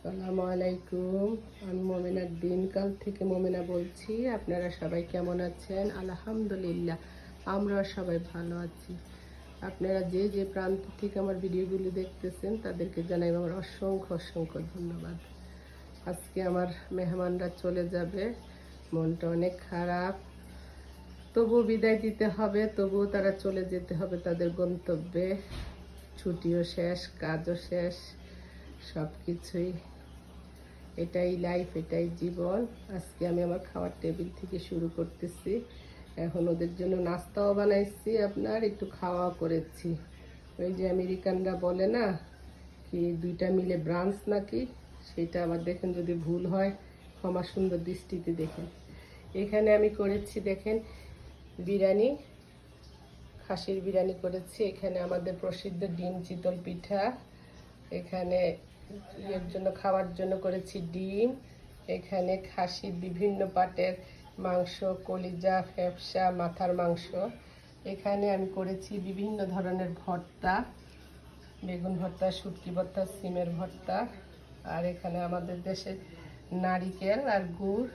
আসসালামু আলাইকুম। আমি মমিনার দিনকাল থেকে মমিনা বলছি। আপনারা সবাই কেমন আছেন? আলহামদুলিল্লাহ আমরা সবাই ভালো আছি। আপনারা যে যে প্রান্ত থেকে আমার ভিডিওগুলি দেখতেছেন, তাদেরকে জানাই আমার অসংখ্য অসংখ্য ধন্যবাদ। আজকে আমার মেহমানরা চলে যাবে। মনটা অনেক খারাপ। তবুও বিদায় দিতে হবে, তবুও তারা চলে যেতে হবে তাদের গন্তব্যে। ছুটিও শেষ, কাজও শেষ সব কিছুই এটাই লাইফ এটাই জীবন। আজকে আমি আমার খাওয়ার টেবিল থেকে শুরু করতেছি। এখন ওদের জন্য নাস্তাও বানাইছি আপনার, একটু খাওয়াও করেছি। ওই যে আমেরিকানরা বলে না, কি দুইটা মিলে ব্রাঞ্চ নাকি? সেটা আবার দেখেন যদি ভুল হয়, ক্ষমা সুন্দর দৃষ্টিতে দেখেন। এখানে আমি করেছি দেখেন বিরিয়ানি, খাসির বিরিয়ানি করেছি। এখানে আমাদের প্রসিদ্ধ ডিম চিতল পিঠা। এখানে এর জন্য, খাওয়ার জন্য করেছি ডিম। এখানে খাসির বিভিন্ন পাটের মাংস, কলিজা, ফ্যাপসা, মাথার মাংস। এখানে আমি করেছি বিভিন্ন ধরনের ভর্তা, বেগুন ভর্তা, শুটকি ভর্তা, সিমের ভর্তা। আর এখানে আমাদের দেশে নারিকেল আর গুড়।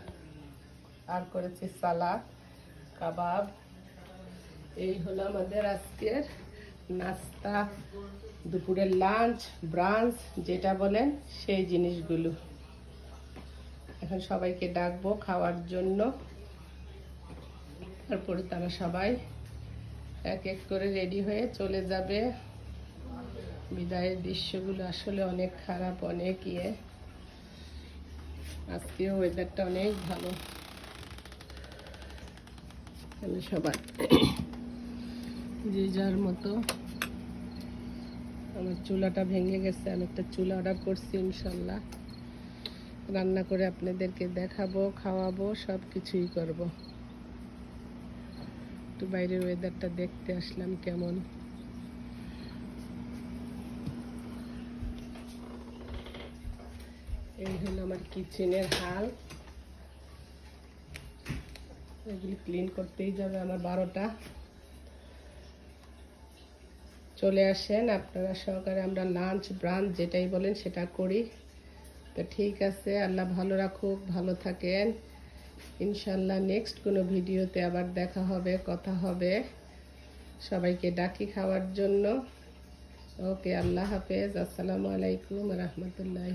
আর করেছি সালাদ, কাবাব। এই হলো আমাদের আজকের নাস্তা, দুপুরের লাঞ্চ ব্রাঞ্চ যেটা বলেন, সেই জিনিসগুলো। এখন সবাইকে ডাকবো খাওয়ার জন্য। তারপরে তারা সবাই এক এক করে রেডি হয়ে চলে যাবে। বিদায়ের দৃশ্যগুলো আসলে অনেক খারাপ, অনেক ইয়ে। আজকেও ওয়েদারটা অনেক ভালো। সবাই যে যার মতো। আমার চুলাটা ভেঙে গেছে, আমি একটা চুলা অর্ডার করছি ইনশাল্লাহ। রান্না করে আপনাদেরকে দেখাবো, খাওয়াবো সব কিছুই করব। একটু বাইরের ওয়েদারটা দেখতে আসলাম কেমন। এই হলো আমার কিচেনের হাল এগুলি ক্লিন করতেই যাবে আমার বারোটা। চলে আসেন, আপনারা সহকারে আমরা লাঞ্চ ব্রাঞ্চ যেটাই বলেন সেটা করি। তো ঠিক আছে, আল্লাহ ভালো রাখুক, ভালো থাকেন। ইনশাল্লাহ নেক্সট কোনো ভিডিওতে আবার দেখা হবে, কথা হবে। সবাইকে ডাকি খাওয়ার জন্য। ওকে, আল্লাহ হাফেজ। আসসালামু আলাইকুম রহমতুল্লাহ